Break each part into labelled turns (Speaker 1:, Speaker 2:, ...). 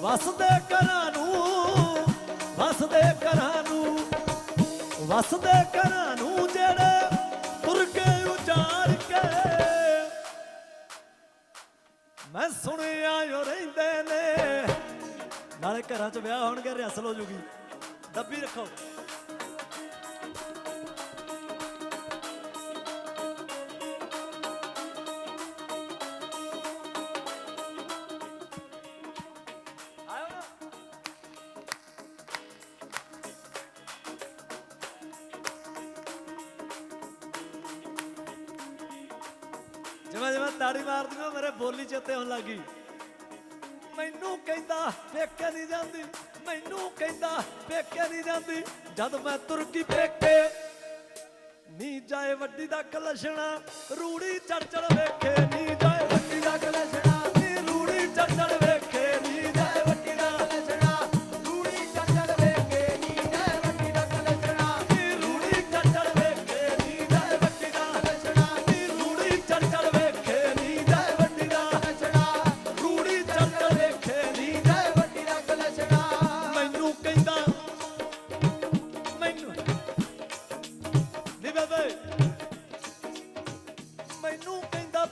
Speaker 1: ਵਸਦੇ ਘਰਾਂ ਨੂੰ, ਵਸਦੇ ਘਰਾਂ ਨੂੰ, ਵਸਦੇ ਘਰਾਂ ਨੂੰ ਜਿਹੜੇ ਤੁਰ ਕੇ ਉਜਾੜ ਕੇ ਮੈਂ ਸੁਣਿਆ ਜੋ ਰਹਿੰਦੇ ਨੇ। ਨਾਲੇ ਘਰਾਂ 'ਚ ਵਿਆਹ ਹੋਣਗੇ ਰਿਹਸਲ ਹੋ ਜੂਗੀ। ਦੱਬੀ ਰੱਖੋ। ਜਿਵੇਂ ਜਿਵੇਂ ਤਾੜੀ ਮਾਰਦੀ ਨਾ ਮੇਰੇ ਬੋਲੀ ਚੇਤੇ ਹੋਣ ਲੱਗੀ। ਮੈਨੂੰ ਕਹਿੰਦਾ ਪੇਕੇ ਨਹੀਂ ਜਾਂਦੀ। ਮੈਨੂੰ ਕਹਿੰਦਾ ਪੇਕੇ ਨਹੀਂ ਜਾਂਦੀ। ਜਦ ਮੈਂ ਤੁਰਕੀ ਪੇਕੇ, ਨੀ ਜਾਏ ਵੱਡੀ ਦਾ ਕਲਸ਼ਣਾ। ਰੂੜੀ ਚੜ ਚੜ ਵੇਖੇ, ਨੀ ਜਾਏ ਵੱਡੀ ਦਾ ਕਲਸ਼ਣਾ।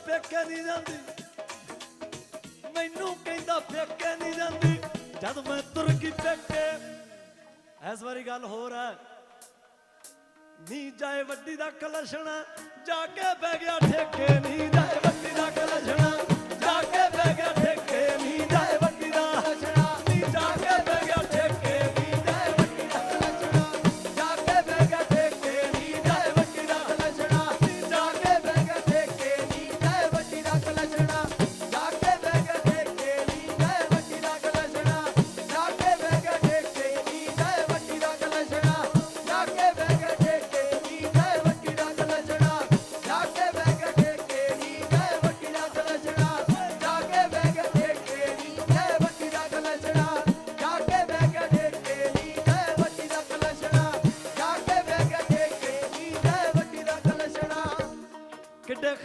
Speaker 1: ਪੇਕੇ ਨਹੀਂ ਜਾਂਦੀ। ਮੈਨੂੰ ਕਹਿੰਦਾ ਪੇਕੇ ਨਹੀਂ ਜਾਂਦੀ। ਜਦ ਮੈਂ ਤੁਰ ਗਈ ਪੇਕੇ, ਇਸ ਵਾਰੀ ਗੱਲ ਹੋਰ ਹੈ। ਨੀ ਜਾਏ ਵੱਡੀ ਦਾ ਕਲਸ਼ਣਾ, ਜਾ ਕੇ ਬਹਿ ਗਿਆ ਠੇਕੇ ਨੀ ਜਾਏ ਵੱਡੀ ਦਾ ਕਲਸ਼ਣਾ।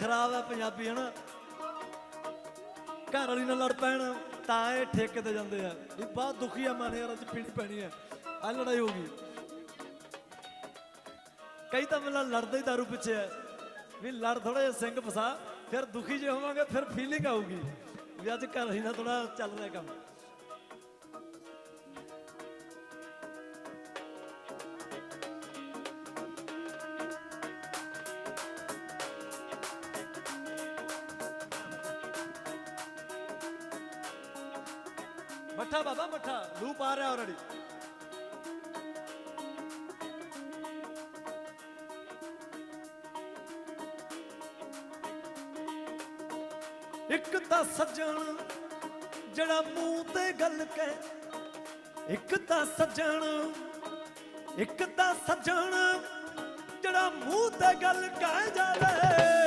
Speaker 1: ਖਰਾਬ ਹੈ ਪੰਜਾਬੀ, ਹਨਾ? ਘਰ ਵਾਲੀ ਨਾਲ ਲੜ ਪੈਣ, ਤਾਂ ਇਹ ਠੇਕੇ ਤੇ ਜਾਂਦੇ ਆ। ਵੀ ਬਹੁਤ ਦੁਖੀ ਆ ਮਨ ਯਾਰ, ਅੱਜ ਪੀਣੀ ਪੈਣੀ ਆ। ਆ ਲੜਾਈ ਹੋ ਗਈ। ਕਈ ਤਾਂ ਮੈਨੂੰ ਲੜਦੇ ਹੀ ਦਾਰੂ ਪਿੱਛੇ ਆ। ਵੀ ਲੜ ਥੋੜਾ ਜਿਹਾ ਸਿੰਘ ਫਸਾ, ਫਿਰ ਦੁਖੀ ਜੇ ਹੋਵਾਂਗੇ, ਫਿਰ ਫੀਲਿੰਗ ਆਊਗੀ। ਵੀ ਅੱਜ ਘਰ ਹੀ ਨਾ ਥੋੜਾ ਚੱਲ ਰਿਹਾ ਕੰਮ। ਮੱਠਾ ਬਾਬਾ ਮੱਠਾ ਲੂਪ ਆ ਰਿਹਾ ਆਲਰੇਡੀ ਇੱਕ ਤਾਂ ਸੱਜਣ ਜਿਹੜਾ ਮੂੰਹ ਤੇ ਗੱਲ ਕਹਿ ਇੱਕ ਤਾਂ ਸੱਜਣ ਇੱਕ ਤਾਂ ਸੱਜਣ ਜਿਹੜਾ ਮੂੰਹ ਤੇ ਗੱਲ ਕਹਿ ਜਾਵੇ